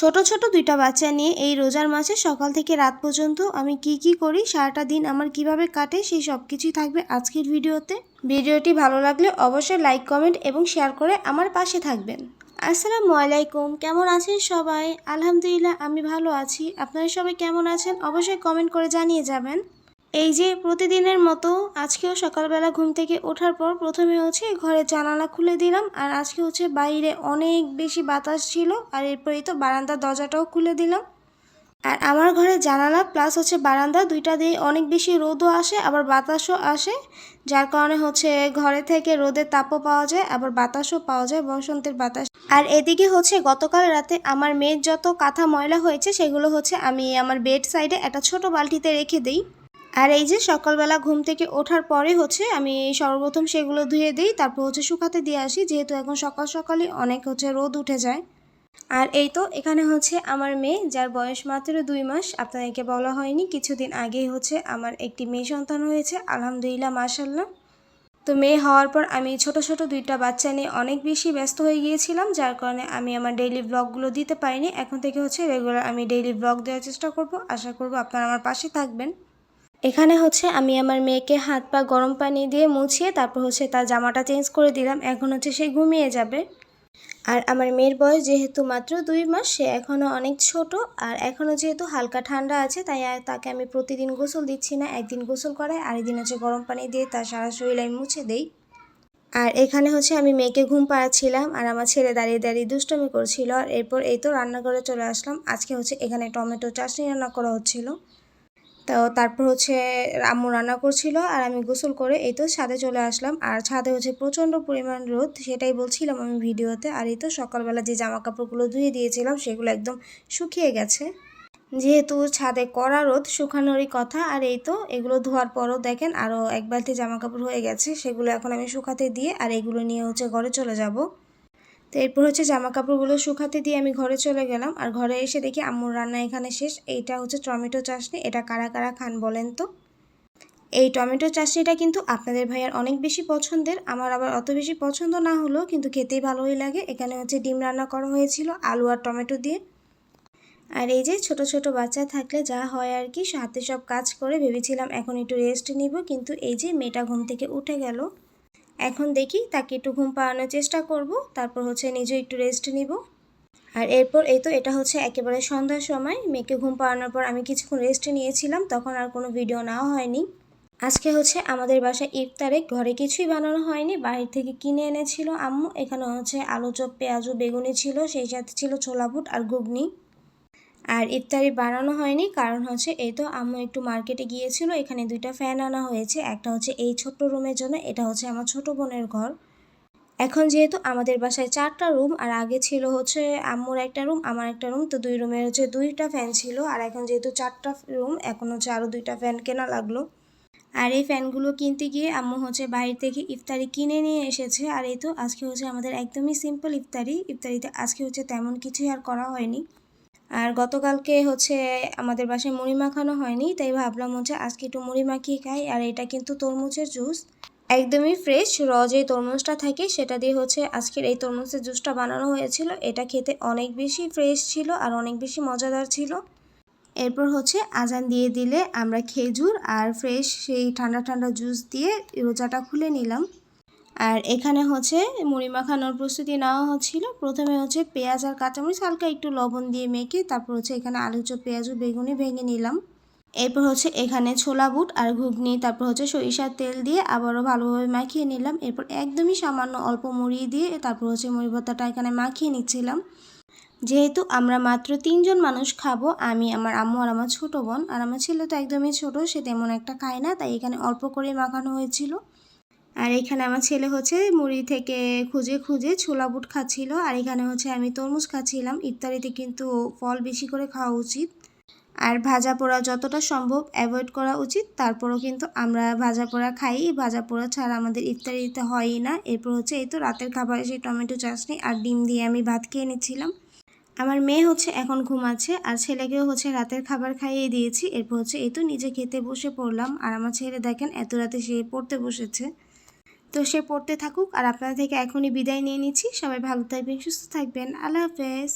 ছোট ছোট দুইটা বাচ্চা নিয়ে এই রোজার মাসে সকাল থেকে রাত পর্যন্ত আমি কি কি করি, সারাটা দিন আমার কীভাবে কাটে, সেই সব কিছুই থাকবে আজকের ভিডিওতে। ভিডিওটি ভালো লাগলে অবশ্যই লাইক, কমেন্ট এবং শেয়ার করে আমার পাশে থাকবেন। আসসালামু আলাইকুম, কেমন আছেন সবাই? আলহামদুলিল্লাহ, আমি ভালো আছি। আপনারা সবাই কেমন আছেন? অবশ্যই কমেন্ট করে জানিয়ে যাবেন। এই যে প্রতিদিনের মতো আজকেও সকালবেলা ঘুম থেকে ওঠার পর প্রথমে হচ্ছে ঘরের জানালা খুলে দিলাম আর আজকে হচ্ছে বাইরে অনেক বেশি বাতাস ছিল আর এরপরেই তো বারান্দার দরজাটাও খুলে দিলাম। আর আমার ঘরে জানালা প্লাস হচ্ছে বারান্দা দুইটা দিয়ে অনেক বেশি রোদও আসে, আবার বাতাসও আসে। যার কারণে হচ্ছে ঘরে থেকে রোদের তাপও পাওয়া যায়, আবার বাতাসও পাওয়া যায় বসন্তের বাতাস। আর এদিকে হচ্ছে গতকাল রাতে আমার মেয়ের যত কাঁথা ময়লা হয়েছে সেগুলো হচ্ছে আমি আমার বেড সাইডে একটা ছোট বালতিতে রেখে দিই। আর এই যে সকালবেলা ঘুম থেকে ওঠার পরে হচ্ছে আমি সর্বপ্রথম সেগুলো ধুয়ে দিই, তারপর হচ্ছে শুকাতে দিয়ে আসি, যেহেতু এখন সকাল সকালই অনেক হচ্ছে রোদ উঠে যায়। আর এই তো এখানে হচ্ছে আমার মেয়ে, যার বয়স মাত্র দুই মাস, আপনাদেরকে বলা হয়নি, কিছুদিন আগেই হচ্ছে আমার একটি মেয়ে সন্তান হয়েছে, আলহামদুলিল্লাহ মাশাল্লাহ তো মেয়ে হওয়ার পর আমি ছোট ছোট দুইটা বাচ্চা নিয়ে অনেক বেশি ব্যস্ত হয়ে গিয়েছিলাম, যার কারণে আমি আমার ডেইলি ব্লগগুলো দিতে পারিনি। এখন থেকে হচ্ছে রেগুলার আমি ডেইলি ব্লগ দেওয়ার চেষ্টা করব। আশা করব আপনারা আমার পাশে থাকবেন। এখানে হচ্ছে আমি আমার মেয়েকে হাত পা গরম পানি দিয়ে মুছিয়ে তারপর হচ্ছে তার জামাটা চেঞ্জ করে দিলাম। এখন হচ্ছে সে ঘুমিয়ে যাবে। আর আমার মেয়ের বয়স যেহেতু মাত্র দুই মাস, সে এখনও অনেক ছোট আর এখনও যেহেতু হালকা ঠান্ডা আছে, তাই তাকে আমি প্রতিদিন গোসল দিচ্ছি না। একদিন গোসল করাই আর একদিন হচ্ছে গরম পানি দিয়ে তার সারা শরীর আমি মুছে দেই। আর এখানে হচ্ছে আমি মেয়েকে ঘুম পাড়াচ্ছিলাম আর আমার ছেলে দাঁড়িয়ে দাঁড়িয়ে দুষ্টমি করছিল। আর এরপর এই তো রান্নাঘরে চলে আসলাম। আজকে হচ্ছে এখানে টমেটো চাটনি রান্না করা হচ্ছিল। তো তারপর হচ্ছে আম্মু রান্না করছিল আর আমি গোসল করে এই তো ছাদে চলে আসলাম। আর ছাদে হচ্ছে প্রচণ্ড পরিমাণ রোদ, সেটাই বলছিলাম আমি ভিডিওতে। আর এই তো সকালবেলা যে জামা কাপড়গুলো ধুয়ে দিয়েছিলাম, সেগুলো একদম শুকিয়ে গেছে। যেহেতু ছাদে কড়া রোদ, শুকানোরই কথা। আর এই তো এগুলো ধোয়ার পরও দেখেন আরও এক বালতি জামা কাপড় হয়ে গেছে, সেগুলো এখন আমি শুকাতে দিয়ে আর এগুলো নিয়ে হচ্ছে ঘরে চলে যাব। তো এরপর হচ্ছে জামা কাপড়গুলো শুকাতে দিয়ে আমি ঘরে চলে গেলাম। আর ঘরে এসে দেখি আম্মুর রান্না এখানে শেষ। এইটা হচ্ছে টমেটো চাশনি। এটা কারা কারা খান বলেন তো? এই টমেটো চাশনিটা কিন্তু আপনাদের ভাইয়ার অনেক বেশি পছন্দের। আমার আবার অত বেশি পছন্দ না হলেও কিন্তু খেতেই ভালোই লাগে। এখানে হচ্ছে ডিম রান্না করা হয়েছিল, আলু আর টমেটো দিয়ে। আর এই যে ছোট ছোট বাচ্চা থাকলে যা হয় আর কি হাতে সব কাজ করে ভেবেছিলাম এখন একটু রেস্ট নিব, কিন্তু এই যে মেয়েটা ঘুম থেকে উঠে গেল। এখন দেখি তাকে একটু ঘুম পাড়ানোর চেষ্টা করব, তারপর হচ্ছে নিজেও একটু রেস্ট নিব। আর এরপর এই তো এটা হচ্ছে একেবারে সন্ধ্যার সময়, মেয়েকে ঘুম পাড়ানোর পর আমি কিছুক্ষণ রেস্ট নিয়েছিলাম, তখন আর কোনো ভিডিও নেওয়া হয়নি। আজকে হচ্ছে আমাদের বাসায় ইফতারে ঘরে কিছুই বানানো হয়নি বাহির থেকে কিনে এনেছিল আম্মু, এখানে হচ্ছে আলু চপ, পেঁয়াজু, বেগুনি ছিল, সেই সাথে ছিল ছোলা বুট আর ঘুগনি। আর ইফতারি বানানো হয়নি, কারণ হচ্ছে এই তো আম্মু একটু মার্কেটে গিয়েছিল, এখানে দুইটা ফ্যান আনা হয়েছে, একটা হচ্ছে এই ছোট্ট রুমের জন্য, এটা হচ্ছে আমার ছোট বোনের ঘর। এখন যেহেতু আমাদের বাসায় চারটা রুম, আর আগে ছিল হচ্ছে আম্মুর একটা রুম, আমার একটা রুম, তো দুই রুমের হচ্ছে দুইটা ফ্যান ছিল, আর এখন যেহেতু চারটা রুম, এখন হচ্ছে আরও দুইটা ফ্যান কেনা লাগল। আর এই ফ্যানগুলো কিনতে গিয়ে আম্মু হচ্ছে বাইরে থেকে ইফতারি কিনে নিয়ে এসেছে, আর এই তো আজকে হচ্ছে আমাদের একদমই সিম্পল ইফতারি, ইফতারিতে আজকে হচ্ছে তেমন কিছুই আর করা হয়নি। আর গতকালকে হচ্ছে আমাদের বাসায় মুড়ি মাখানো হয়নি, তাই ভাবলাম হচ্ছে আজকে একটু মুড়ি মাখিয়ে খাই। আর এটা কিন্তু তরমুজের জুস। একদমই ফ্রেশ র যে তরমুজটা থাকে সেটা দিয়ে হচ্ছে আজকের এই তরমুজের জুসটা বানানো হয়েছিল। এটা খেতে অনেক বেশি ফ্রেশ ছিল আর অনেক বেশি মজাদার ছিল। এরপর হচ্ছে আজান দিয়ে দিলে আমরা খেজুর আর ফ্রেশ সেই ঠান্ডা ঠান্ডা জুস দিয়ে রোজাটা খুলে নিলাম। আর এখানে হচ্ছে মুড়ি মাখানোর প্রস্তুতি নেওয়া হচ্ছিল। প্রথমে হচ্ছে পেঁয়াজ আর কাঁচামরিচ হালকা একটু লবণ দিয়ে মেখে তারপর হচ্ছে এখানে আলু চপ পেঁয়াজ ও বেগুনি ভেঙে নিলাম। এরপর হচ্ছে এখানে ছোলা বুট আর ঘুগনি, তারপর হচ্ছে সরিষার তেল দিয়ে আবারও ভালোভাবে মাখিয়ে নিলাম। এরপর একদমই সামান্য অল্প মুড়ি দিয়ে তারপর হচ্ছে মুড়ি ভর্তাটা এখানে মাখিয়ে নিচ্ছিলাম। যেহেতু আমরা মাত্র তিনজন মানুষ খাব, আমি, আমার আম্মু আর আমার ছোটো বোন, আর আমার ছেলে তো একদমই ছোটো, সে তেমন একটা খায় না, তাই এখানে অল্প করেই মাখানো হয়েছিল। আর এখানে আমার ছেলে হচ্ছে মুড়ি থেকে খুঁজে খুঁজে ছোলা বুট খাচ্ছিল, আর এখানে হচ্ছে আমি তরমুজ খাচ্ছিলাম। ইফতারিতে কিন্তু ফল বেশি করে খাওয়া উচিত। আর ভাজা পোড়া যতটা সম্ভব অ্যাভয়েড করা উচিত। তারপরও কিন্তু আমরা ভাজা পোড়া খাই। ভাজা পোড়া ছাড়া আমাদের ইফতারিতে হয়ই না। এরপর হচ্ছে এই তো রাতের খাবারে সেই টমেটো চাটনি আর ডিম দিয়ে আমি ভাত খেয়ে নিচ্ছিলাম। আমার মেয়ে হচ্ছে এখন ঘুমাচ্ছে, আর ছেলেকেও হচ্ছে রাতের খাবার খাইয়ে দিয়েছি। এরপর হচ্ছে এই তো নিজে খেতে বসে পড়লাম। আর আমার ছেলে দেখেন এত রাতে সে পড়তে বসেছে। তো সে পড়তে থাকুক আর আপনাদের থেকে এখনই বিদায় নিয়ে নিচ্ছি। সবাই ভালো থাকবেন, সুস্থ থাকবেন। আল্লাহ হাফেজ।